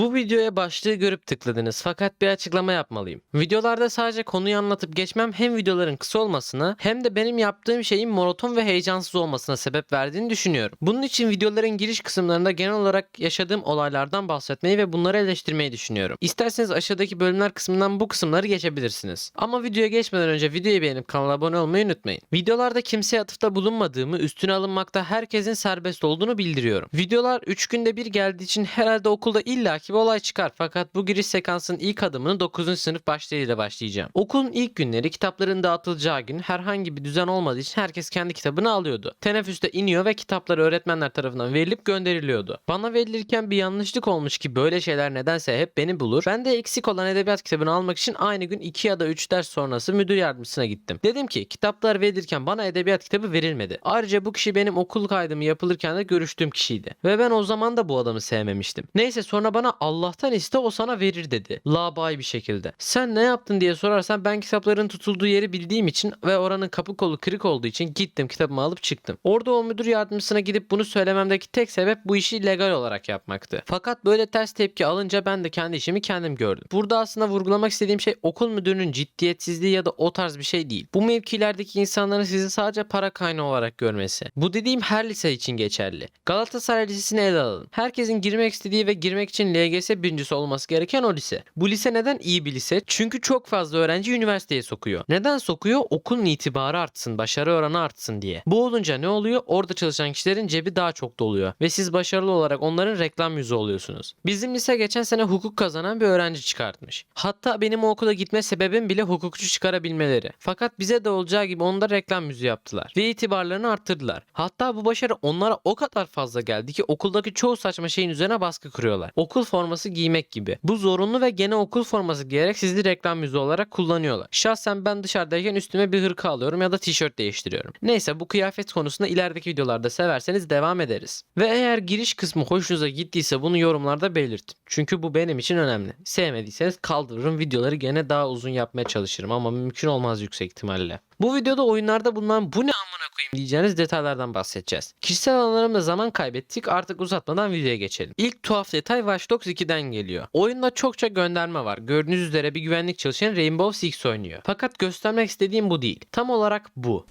Bu videoya başlığı görüp tıkladınız fakat bir açıklama yapmalıyım. Videolarda sadece konuyu anlatıp geçmem hem videoların kısa olmasına hem de benim yaptığım şeyin monoton ve heyecansız olmasına sebep verdiğini düşünüyorum. Bunun için videoların giriş kısımlarında genel olarak yaşadığım olaylardan bahsetmeyi ve bunları eleştirmeyi düşünüyorum. İsterseniz aşağıdaki bölümler kısmından bu kısımları geçebilirsiniz. Ama videoya geçmeden önce videoyu beğenip kanala abone olmayı unutmayın. Videolarda kimseye atıfta bulunmadığımı, üstüne alınmakta herkesin serbest olduğunu bildiriyorum. Videolar 3 günde bir geldiği için herhalde okulda illaki bir olay çıkar. Fakat bu giriş sekansın ilk adımını 9. sınıf başlarıyla başlayacağım. Okulun ilk günleri kitapların dağıtılacağı gün herhangi bir düzen olmadığı için herkes kendi kitabını alıyordu. Teneffüste iniyor ve kitapları öğretmenler tarafından verilip gönderiliyordu. Bana verilirken bir yanlışlık olmuş ki böyle şeyler nedense hep beni bulur. Ben de eksik olan edebiyat kitabını almak için aynı gün 2 ya da 3 ders sonrası müdür yardımcısına gittim. Dedim ki kitaplar verilirken bana edebiyat kitabı verilmedi. Ayrıca bu kişi benim okul kaydımı yapılırken de görüştüğüm kişiydi. Ve ben o zaman da bu adamı sevmemiştim. Neyse sonra bana Allah'tan iste o sana verir dedi. Labay bir şekilde. Sen ne yaptın diye sorarsan ben kitapların tutulduğu yeri bildiğim için ve oranın kapı kolu kırık olduğu için gittim kitabımı alıp çıktım. Orada o müdür yardımcısına gidip bunu söylememdeki tek sebep bu işi legal olarak yapmaktı. Fakat böyle ters tepki alınca ben de kendi işimi kendim gördüm. Burada aslında vurgulamak istediğim şey okul müdürünün ciddiyetsizliği ya da o tarz bir şey değil. Bu mevkilerdeki insanların sizi sadece para kaynağı olarak görmesi. Bu dediğim her lise için geçerli. Galatasaray Lisesi'ni ele alalım. Herkesin girmek istediği ve girmek için LGS birincisi olması gereken o lise. Bu lise neden iyi bir lise? Çünkü çok fazla öğrenci üniversiteye sokuyor. Neden sokuyor? Okulun itibarı artsın, başarı oranı artsın diye. Bu olunca ne oluyor? Orada çalışan kişilerin cebi daha çok doluyor. Ve siz başarılı olarak onların reklam yüzü oluyorsunuz. Bizim lise geçen sene hukuk kazanan bir öğrenci çıkartmış. Hatta benim o okula gitme sebebim bile hukukçu çıkarabilmeleri. Fakat bize de olacağı gibi da reklam yüzü yaptılar. Ve itibarlarını arttırdılar. Hatta bu başarı onlara o kadar fazla geldi ki okuldaki çoğu saçma şeyin üzerine baskı kuruyorlar. Okul forması giymek gibi. Bu zorunlu ve gene okul forması giyerek sizi reklam yüzü olarak kullanıyorlar. Şahsen ben dışarıdayken üstüme bir hırka alıyorum ya da tişört değiştiriyorum. Neyse bu kıyafet konusunda ilerideki videolarda severseniz devam ederiz. Ve eğer giriş kısmı hoşunuza gittiyse bunu yorumlarda belirtin. Çünkü bu benim için önemli. Sevmediyseniz kaldırırım videoları gene daha uzun yapmaya çalışırım ama mümkün olmaz yüksek ihtimalle. Bu videoda oyunlarda bulunan bu ne amına koyayım diyeceğiniz detaylardan bahsedeceğiz. Kişisel alanlarımda zaman kaybettik artık uzatmadan videoya geçelim. İlk tuhaf detay Watch Dogs 2'den geliyor. Oyunda çokça gönderme var. Gördüğünüz üzere bir güvenlik çalışan Rainbow Six oynuyor. Fakat göstermek istediğim bu değil. Tam olarak bu.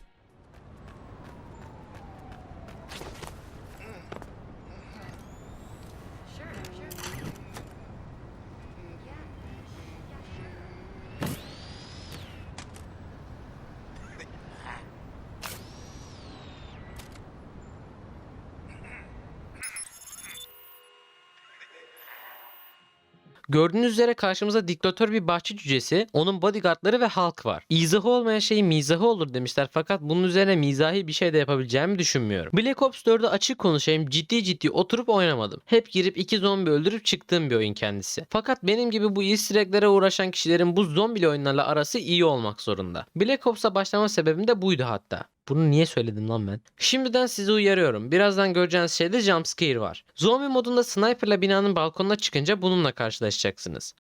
Gördüğünüz üzere karşımızda diktatör bir bahçe cücesi, onun bodyguardları ve halk var. İzahı olmayan şeyin mizahı olur demişler fakat bunun üzerine mizahi bir şey de yapabileceğimi düşünmüyorum. Black Ops 4'ü açık konuşayım ciddi ciddi oturup oynamadım. Hep girip iki zombi öldürüp çıktığım bir oyun kendisi. Fakat benim gibi bu easter egg'lere uğraşan kişilerin bu zombili oyunlarla arası iyi olmak zorunda. Black Ops'a başlama sebebim de buydu hatta. Bunu niye söyledim lan ben? Şimdiden sizi uyarıyorum. Birazdan göreceğiniz şeyde jumpscare var. Zombi modunda sniperla binanın balkonuna çıkınca bununla karşılaşacaksınız.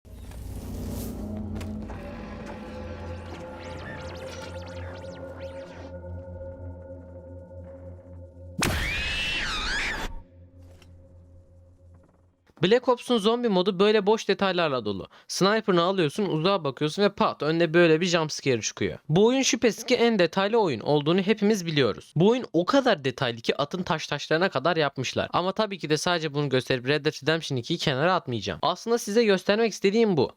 Black Ops'un zombi modu böyle boş detaylarla dolu. Sniper'ını alıyorsun, uzağa bakıyorsun ve pat önüne böyle bir jumpscare çıkıyor. Bu oyun şüphesiz ki en detaylı oyun olduğunu hepimiz biliyoruz. Bu oyun o kadar detaylı ki atın taş taşlarına kadar yapmışlar. Ama tabii ki de sadece bunu gösterip Red Dead Redemption 2'yi kenara atmayacağım. Aslında size göstermek istediğim bu.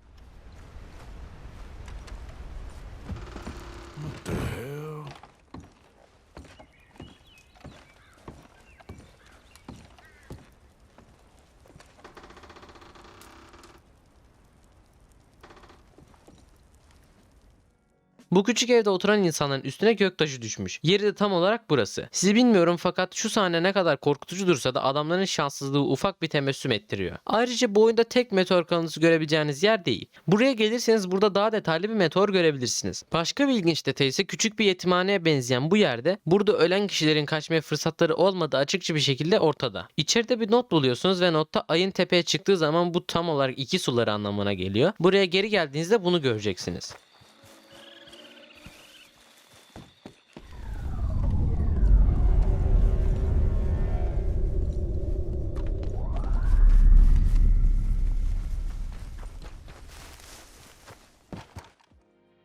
Bu küçük evde oturan insanların üstüne göktaşı düşmüş. Yeri de tam olarak burası. Sizi bilmiyorum fakat şu sahne ne kadar korkutucu dursa da adamların şanssızlığı ufak bir tebessüm ettiriyor. Ayrıca bu oyunda tek meteor kalıntısı görebileceğiniz yer değil. Buraya gelirseniz burada daha detaylı bir meteor görebilirsiniz. Başka bir ilginç detay ise küçük bir yetimhaneye benzeyen bu yerde burada ölen kişilerin kaçmaya fırsatları olmadığı açıkça bir şekilde ortada. İçeride bir not buluyorsunuz ve notta ayın tepeye çıktığı zaman bu tam olarak iki suları anlamına geliyor. Buraya geri geldiğinizde bunu göreceksiniz.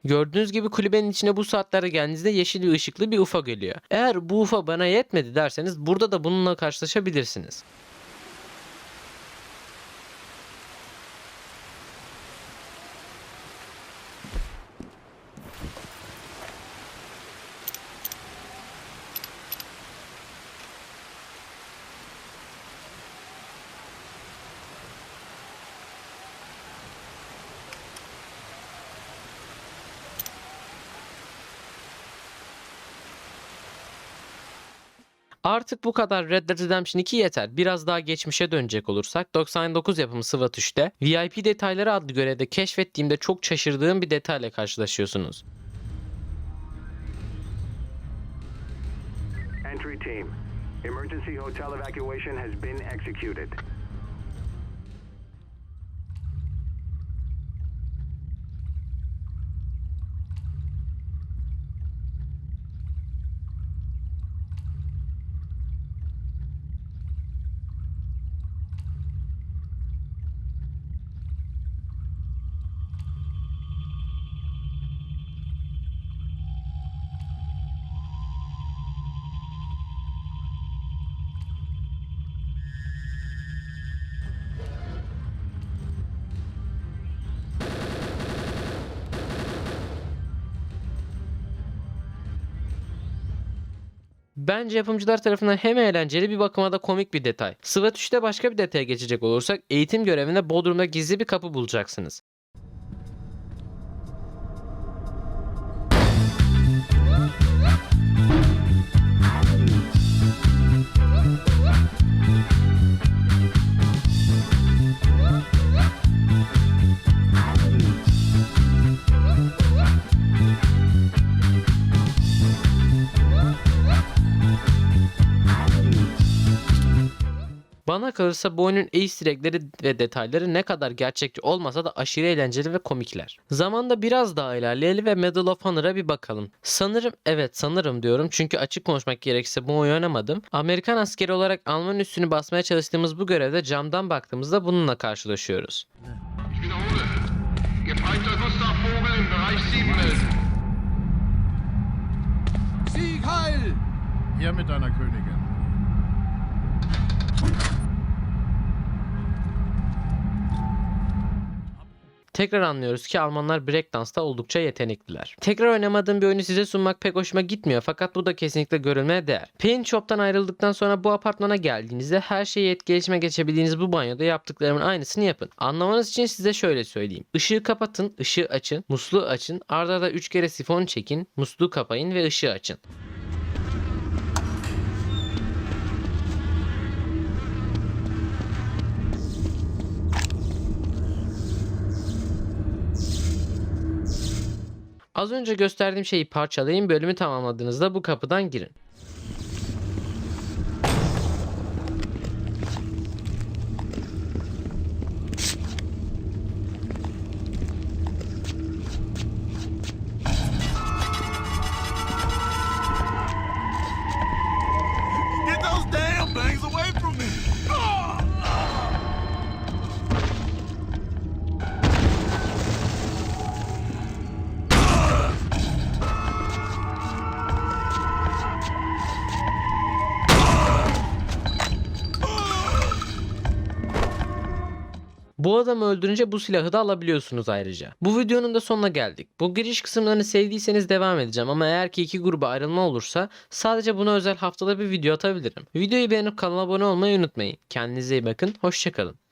Gördüğünüz gibi kulübenin içine bu saatlerde geldiğinizde yeşil bir ışıklı bir UFO geliyor. Eğer bu UFO bana yetmedi derseniz burada da bununla karşılaşabilirsiniz. Artık bu kadar Red Dead Redemption 2 yeter. Biraz daha geçmişe dönecek olursak 99 yapımı 3'te VIP detayları adlı görevde keşfettiğimde çok şaşırdığım bir detayla karşılaşıyorsunuz. Entry team. Emergency hotel evacuation has been executed. Bence yapımcılar tarafından hem eğlenceli bir bakıma da komik bir detay. SWAT 3'te başka bir detaya geçecek olursak eğitim görevinde Bodrum'da gizli bir kapı bulacaksınız. Bana kalırsa bu oyunun easter egg'leri ve detayları ne kadar gerçekçi olmasa da aşırı eğlenceli ve komikler. Zamanda biraz daha ilerleyelim ve Medal of Honor'a bir bakalım. Sanırım evet sanırım diyorum çünkü açık konuşmak gerekirse bu oyunu oynamadım. Amerikan askeri olarak Alman üstünü basmaya çalıştığımız bu görevde camdan baktığımızda bununla karşılaşıyoruz. Ich wiederhole. Gepeiter Gustav Vogel im Bereich 7 melden. Sieg heil! Her mit deiner Königin. Tekrar anlıyoruz ki Almanlar breakdance'da oldukça yetenekliler. Tekrar oynamadığım bir oyunu size sunmak pek hoşuma gitmiyor fakat bu da kesinlikle görülmeye değer. Paint Shop'tan ayrıldıktan sonra bu apartmana geldiğinizde her şeyi etkileşime geçebildiğiniz bu banyoda yaptıklarımın aynısını yapın. Anlamanız için size şöyle söyleyeyim. Işığı kapatın, ışığı açın, musluğu açın, arda arda 3 kere sifon çekin, musluğu kapayın ve ışığı açın. Az önce gösterdiğim şeyi parçalayın, bölümü tamamladığınızda bu kapıdan girin. Bu adamı öldürünce bu silahı da alabiliyorsunuz ayrıca. Bu videonun da sonuna geldik. Bu giriş kısımlarını sevdiyseniz devam edeceğim ama eğer ki iki gruba ayrılma olursa sadece buna özel haftada bir video atabilirim. Videoyu beğenip kanala abone olmayı unutmayın. Kendinize iyi bakın, hoşçakalın.